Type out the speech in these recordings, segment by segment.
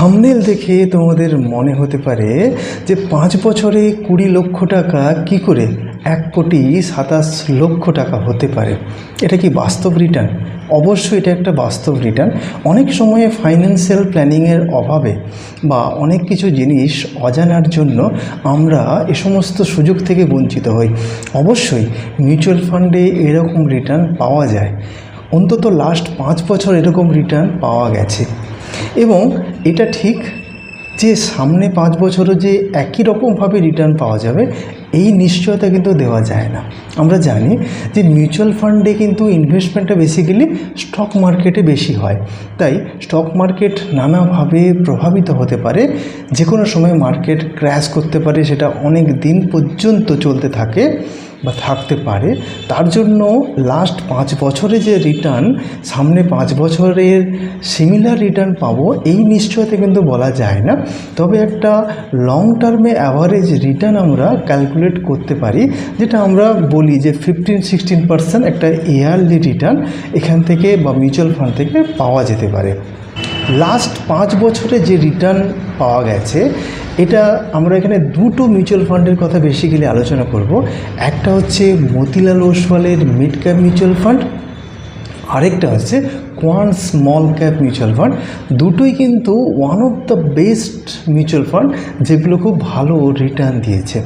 Thumbnail দেখে তোমাদের মনে হতে পারে যে পাঁচ বছরে কুড়ি লক্ষ টাকা কি করে এক কোটি সাতাশ লক্ষ টাকা হতে পারে। এটা কি বাস্তব রিটার্ন অবশ্যই এটা একটা বাস্তব রিটার্ন অনেক সময়ে ফাইন্যান্সিয়াল প্ল্যানিংয়ের অভাবে বা অনেক কিছু জিনিস অজানার জন্য আমরা এ সমস্ত সুযোগ থেকে বঞ্চিত হই। অবশ্যই মিউচুয়াল ফান্ডে এরকম রিটার্ন পাওয়া যায়। অন্তত লাস্ট পাঁচ বছর এরকম রিটার্ন পাওয়া গেছে। এবং এটা ঠিক যে সামনে পাঁচ বছরও যে একই রকমভাবে রিটার্ন পাওয়া যাবে, এই নিশ্চয়তা কিন্তু দেওয়া যায় না। আমরা জানি যে মিউচুয়াল ফান্ডে কিন্তু ইনভেস্টমেন্টটা বেসিক্যালি স্টক মার্কেটে বেশি হয়। তাই স্টক মার্কেট নানাভাবে প্রভাবিত হতে পারে যে কোনো সময় মার্কেট ক্র্যাশ করতে পারে, সেটা অনেক দিন পর্যন্ত চলতে থাকে। বা থাকতে পারে, তার জন্য লাস্ট পাঁচ বছরে যে রিটার্ন সামনে পাঁচ বছরের সিমিলার রিটার্ন পাবো, এই নিশ্চয়তা কিন্তু বলা যায় না। তবে একটা লং টার্মে অ্যাভারেজ রিটার্ন আমরা ক্যালকুলেট করতে পারি, যেটা আমরা বলি যে ফিফটিন সিক্সটিন পার্সেন্ট একটা ইয়ারলি রিটার্ন এখান থেকে বা মিউচুয়াল ফান্ড থেকে পাওয়া যেতে পারে। লাস্ট পাঁচ বছরে যে রিটার্ন পাওয়া গেছে এটা আমরা এখানে দুটো মিউচুয়াল ফান্ডের কথা বেশি গেলে আলোচনা করব। একটা হচ্ছে মতিলাল ওসওয়ালের মিড ক্যাপ মিউচুয়াল ফান্ড আরেকটা হচ্ছে quant small cap mutual fund দুটোই কিন্তু one of the best mutual fund যেগুলো খুব ভালো রিটার্ন দিয়েছে।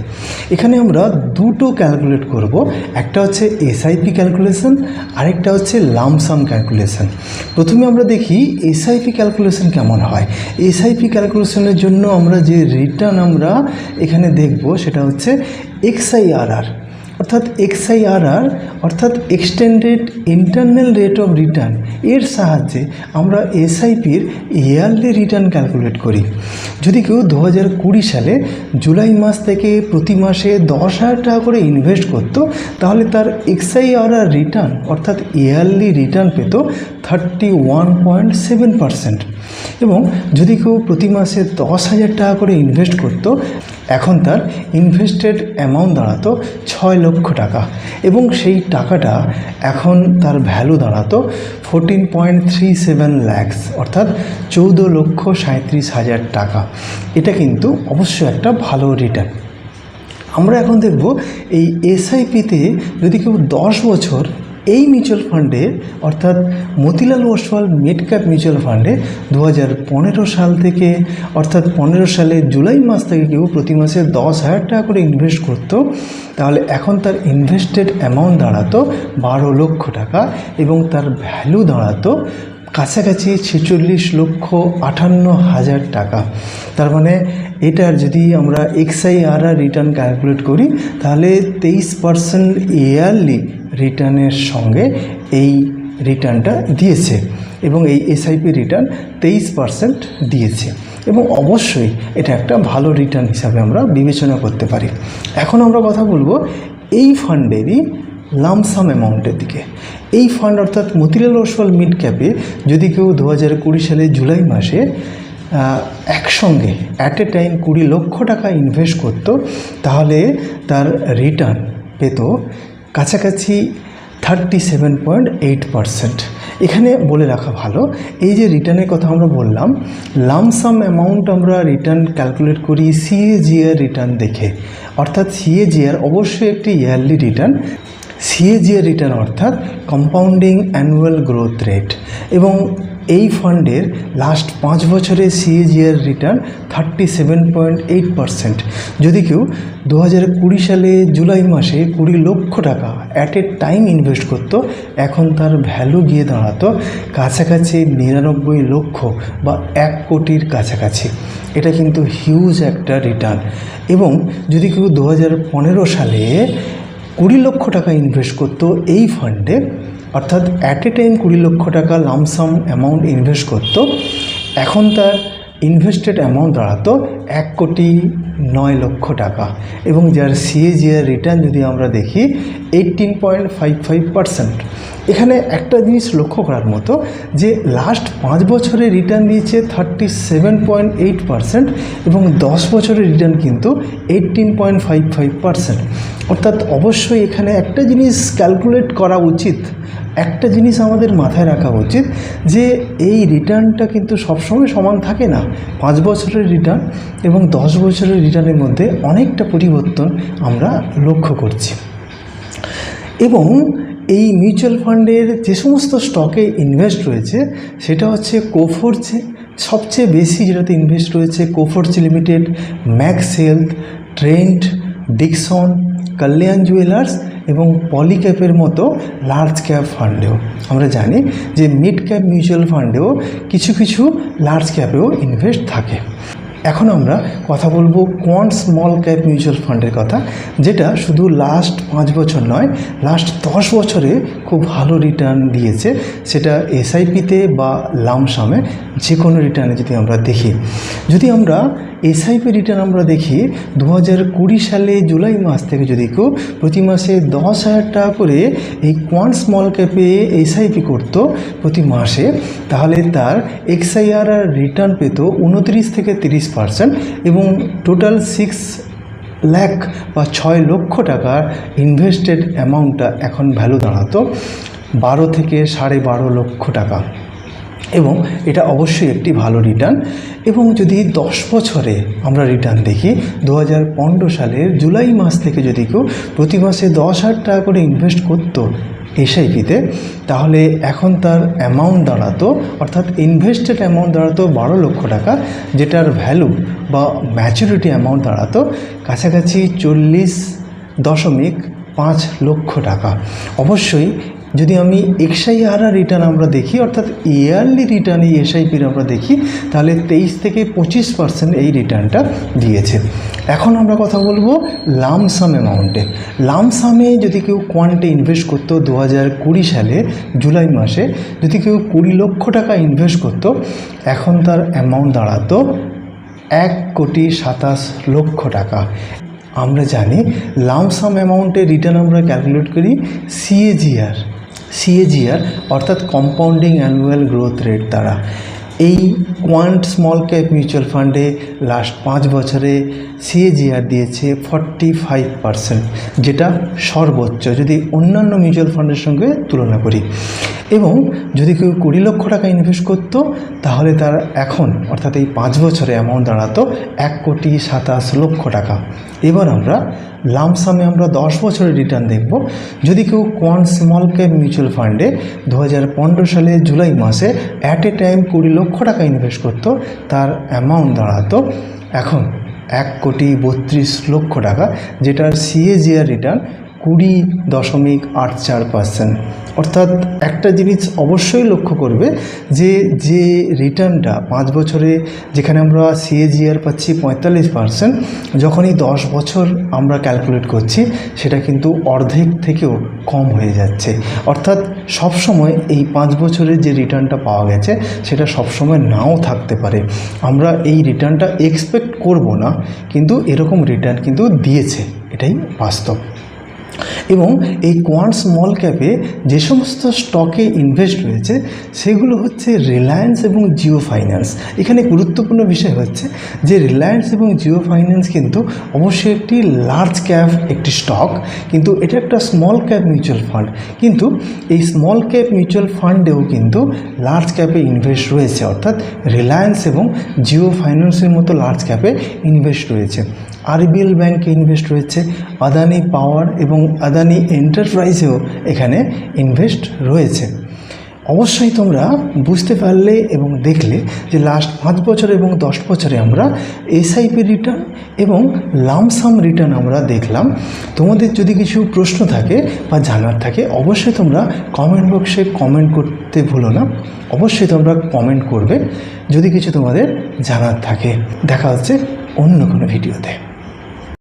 এখানে আমরা দুটো ক্যালকুলেট করব, একটা হচ্ছে এসআইপি ক্যালকুলেশন আরেকটা হচ্ছে লামসাম ক্যালকুলেশন প্রথমে আমরা দেখি এসআইপি ক্যালকুলেশন কেমন হয়। এসআইপি ক্যালকুলেশনের জন্য আমরা যে রিটার্ন আমরা এখানে দেখব, সেটা হচ্ছে এক্সআইআরআর অর্থাৎ এক্সআইআরআর, অর্থাৎ extended internal rate of return এর সাহায্যে আমরা এসআইপির ইয়ারলি রিটার্ন ক্যালকুলেট করি। যদি কেউ দু হাজার কুড়ি সালে জুলাই মাস থেকে প্রতি মাসে দশ হাজার টাকা করে ইনভেস্ট করতো, তাহলে তার এক্সআইআরআর রিটার্ন অর্থাৎ ইয়ারলি রিটার্ন পেত thirty one point seven percent এবং যদি কেউ প্রতি মাসে দশ হাজার টাকা করে ইনভেস্ট করতো এখন তার ইনভেস্টেড অ্যামাউন্ট দাঁড়াতো ছয় লক্ষ টাকা এবং সেই টাকাটা এখন তার ভ্যালু দাঁড়াতো fourteen point three seven lakhs অর্থাৎ চৌদ্দ লক্ষ সাঁত্রিশ হাজার টাকা। এটা কিন্তু অবশ্যই একটা ভালো রিটার্ন আমরা এখন দেখব এই এসআইপিতে যদি কেউ দশ বছর এই মিউচুয়াল ফান্ডে অর্থাৎ Motilal Oswal mid cap mutual ফান্ডে দু হাজার পনেরো সাল থেকে, অর্থাৎ পনেরো সালে জুলাই মাস থেকে কেউ প্রতি মাসে দশ হাজার টাকা করে ইনভেস্ট করতো। তাহলে এখন তার ইনভেস্টেড অ্যামাউন্ট দাঁড়াতো বারো লক্ষ টাকা এবং তার ভ্যালু দাঁড়াতো কাছাকাছি ছেচল্লিশ লক্ষ আটান্ন হাজার টাকা। তার মানে এটার যদি আমরা এক্সআইআরআর রিটার্ন ক্যালকুলেট করি, তাহলে তেইশ পার্সেন্ট ইয়ারলি রিটার্নের সঙ্গে এই রিটার্নটা দিয়েছে এবং এই এসআইপি রিটার্ন তেইশ পার্সেন্ট দিয়েছে। এবং অবশ্যই এটা একটা ভালো রিটার্ন হিসাবে আমরা বিবেচনা করতে পারি। এখন আমরা কথা বলব এই ফান্ডেরই লামসাম অ্যামাউন্টের দিকে। এই ফান্ড অর্থাৎ মতিলাল ওসওয়াল মিড ক্যাপে যদি কেউ দু হাজার কুড়ি সালে জুলাই মাসে একসঙ্গে অ্যাট এ টাইম কুড়ি লক্ষ টাকা ইনভেস্ট করত, তাহলে তার রিটার্ন পেত কাছাকাছি thirty seven point eight percent এখানে বলে রাখা ভালো, এই যে রিটার্নের কথা আমরা বললাম লামসাম অ্যামাউন্ট আমরা রিটার্ন ক্যালকুলেট করি সিএজিআর রিটার্ন দেখে। অর্থাৎ সিএজিআর অবশ্যই একটি ইয়ারলি রিটার্ন সিএজিআর রিটার্ন অর্থাৎ কম্পাউন্ডিং অ্যানুয়াল গ্রোথ রেট এবং এই ফান্ডের লাস্ট পাঁচ বছরের CAGR return thirty seven point eight percent যদি কেউ দু হাজার কুড়ি সালে জুলাই মাসে কুড়ি লক্ষ টাকা অ্যাট এ টাইম ইনভেস্ট করতো, এখন তার ভ্যালু গিয়ে দাঁড়াতো কাছাকাছি নিরানব্বই লক্ষ বা এক কোটির কাছাকাছি। এটা কিন্তু হিউজ একটা রিটার্ন এবং যদি কেউ দু হাজার পনেরো সালে কুড়ি লক্ষ টাকা ইনভেস্ট করতো এই ফান্ডে অর্থাৎ অ্যাট এ টাইম কুড়ি লক্ষ টাকা লামসাম অ্যামাউন্ট ইনভেস্ট করতো, এখন তার ইনভেস্টেড অ্যামাউন্ট দাঁড়াতো এক কোটি নয় লক্ষ টাকা। এবং যার সিএজিআর রিটার্ন যদি আমরা দেখি eighteen point five five percent এখানে একটা জিনিস লক্ষ্য করার মতো যে লাস্ট পাঁচ বছরে রিটার্ন দিয়েছে thirty seven point eight percent এবং দশ বছরের রিটার্ন কিন্তু eighteen point five five percent অর্থাৎ অবশ্যই এখানে একটা জিনিস ক্যালকুলেট করা উচিত। একটা জিনিস আমাদের মাথায় রাখা উচিত যে এই রিটার্নটা কিন্তু সবসময় সমান থাকে না। পাঁচ বছরের রিটার্ন এবং দশ বছরের রিটার্নের মধ্যে অনেকটা পরিবর্তন আমরা লক্ষ্য করছি। এবং এই মিউচুয়াল ফান্ডের যে সমস্ত স্টকে ইনভেস্ট রয়েছে, সেটা হচ্ছে কোফোর্সে সবচেয়ে বেশি যেটাতে ইনভেস্ট রয়েছে Coforge limited, Max Health Trent Dixon, Kalyan jewellers এবং পলিক্যাপের মতো লার্জ ক্যাপ ফান্ডেও আমরা জানি যে মিড ক্যাপ মিউচুয়াল ফান্ডেও কিছু কিছু লার্জ ক্যাপেও ইনভেস্ট থাকে। এখন আমরা কথা বলব কোয়ান স্মল ক্যাপ মিউচুয়াল ফান্ডের কথা, যেটা শুধু লাস্ট পাঁচ বছর নয় লাস্ট দশ বছরে খুব ভালো রিটার্ন দিয়েছে। সেটা এসআইপিতে বা লামসামে যে কোনো রিটার্নে যদি আমরা দেখি। যদি আমরা এসআইপি রিটার্ন আমরা দেখি দু হাজার কুড়ি সালে জুলাই মাস থেকে যদি কেউ প্রতি মাসে দশ হাজার টাকা করে এই কোয়ান্ট স্মল ক্যাপে এসআইপি করতো প্রতি মাসে, তাহলে তার এক্সআইআর রিটার্ন পেত উনত্রিশ থেকে তিরিশ পার্সেন্ট এবং টোটাল সিক্স লাখ বা ছয় লক্ষ টাকার ইনভেস্টেড অ্যামাউন্টটা এখন ভ্যালু দাঁড়াতো বারো থেকে সাড়ে বারো লক্ষ টাকা। এবং এটা অবশ্যই একটি ভালো রিটার্ন এবং যদি দশ বছরে আমরা রিটার্ন দেখি দু হাজার পনেরো সালের জুলাই মাস থেকে যদি কেউ প্রতি মাসে দশ হাজার টাকা করে ইনভেস্ট করতো এসআইপিতে তাহলে এখন তার অ্যামাউন্ট দাঁড়াতো, অর্থাৎ ইনভেস্টেড অ্যামাউন্ট দাঁড়াতো বারো লক্ষ টাকা, যেটার ভ্যালু বা ম্যাচুরিটি অ্যামাউন্ট দাঁড়াতো কাছাকাছি চল্লিশ দশমিক পাঁচ লক্ষ টাকা। অবশ্যই যদি আমি এক্সআইআর রিটার্ন আমরা দেখি, অর্থাৎ ইয়ারলি রিটার্ন এই এসআইপির আমরা দেখি, তাহলে তেইশ থেকে পঁচিশ পার্সেন্ট এই রিটার্নটা দিয়েছে। এখন আমরা কথা বলব লামসাম অ্যামাউন্টে লামসামে যদি কেউ কোয়ান্টে ইনভেস্ট করতো দু হাজার কুড়ি সালে, জুলাই মাসে, যদি কেউ কুড়ি লক্ষ টাকা ইনভেস্ট করতো, এখন তার অ্যামাউন্ট দাঁড়াতো এক কোটি সাতাশ লক্ষ টাকা। আমরা জানি লামসাম অ্যামাউন্টের রিটার্ন আমরা ক্যালকুলেট করি সিএজিআর সিএজিআর অর্থাৎ কম্পাউন্ডিং অ্যানুয়াল গ্রোথ রেট দ্বারা। এই কোয়ান্ট স্মল ক্যাপ মিউচুয়াল ফান্ডে লাস্ট পাঁচ বছরে সিএজিআর দিয়েছে ফর্টি ফাইভ পারসেন্ট যেটা সর্বোচ্চ, যদি অন্যান্য মিউচুয়াল ফান্ডের সঙ্গে তুলনা করি। এবং যদি কেউ কুড়ি লক্ষ টাকা ইনভেস্ট করতো, তাহলে তার এখন, অর্থাৎ এই পাঁচ বছরে অ্যামাউন্ট দাঁড়াতো এক কোটি সাতাশ লক্ষ টাকা। এবার আমরা লামসামে আমরা দশ বছরের রিটার্ন দেখব। যদি কেউ কোয়ান স্মল ক্যাপ মিউচুয়াল ফান্ডে দু হাজার পনেরো সালে জুলাই মাসে অ্যাট এ টাইম কুড়ি লক্ষ টাকা ইনভেস্ট করতো, তার অ্যামাউন্ট দাঁড়াতো এখন এক কোটি বত্রিশ লক্ষ টাকা, যেটার সিএজিআর রিটার্ন কুড়ি দশমিক আট চার পার্সেন্ট। অর্থাৎ একটা জিনিস অবশ্যই লক্ষ্য করবে যে যে রিটার্নটা পাঁচ বছরে যেখানে আমরা সিএজিআর পাচ্ছি পঁয়তাল্লিশ পার্সেন্ট, যখনই দশ বছর আমরা ক্যালকুলেট করছি, সেটা কিন্তু অর্ধেক থেকেও কম হয়ে যাচ্ছে। অর্থাৎ সবসময় এই পাঁচ বছরের যে রিটার্নটা পাওয়া গেছে, সেটা সবসময় নাও থাকতে পারে। আমরা এই রিটার্নটা এক্সপেক্ট করব না, কিন্তু এরকম রিটার্ন কিন্তু দিয়েছে। এটাই বাস্তব। এবং এই কোয়ান্ট স্মল ক্যাপে যে সমস্ত স্টকে ইনভেস্ট রয়েছে, সেগুলো হচ্ছে রিলায়েন্স এবং জিও ফাইন্যান্স এখানে গুরুত্বপূর্ণ বিষয় হচ্ছে যে রিলায়েন্স এবং জিও ফাইন্যান্স কিন্তু অবশ্যই একটি লার্জ ক্যাপ একটি স্টক কিন্তু এটা একটা স্মল ক্যাপ মিউচুয়াল ফান্ড কিন্তু এই স্মল ক্যাপ মিউচুয়াল ফান্ডেও কিন্তু লার্জ ক্যাপে ইনভেস্ট রয়েছে, অর্থাৎ রিলায়েন্স এবং জিও ফাইন্যান্সের মতো লার্জ ক্যাপে ইনভেস্ট রয়েছে। আরবিএল ব্যাংকে ইনভেস্ট রয়েছে আদানি পাওয়ার এবং আদানি এন্টারপ্রাইজেও এখানে ইনভেস্ট রয়েছে। অবশ্যই তোমরা বুঝতে পারলে এবং দেখলে যে লাস্ট পাঁচ বছর এবং দশ বছরে আমরা এসআইপি রিটার্ন এবং লামসাম রিটার্ন আমরা দেখলাম। তোমাদের যদি কিছু প্রশ্ন থাকে বা জানার থাকে, অবশ্যই তোমরা কমেন্ট বক্সে কমেন্ট করতে ভুলো না। অবশ্যই তোমরা কমেন্ট করবে। যদি কিছু তোমাদের জানার থাকে, দেখা হচ্ছে অন্য কোনো ভিডিওতে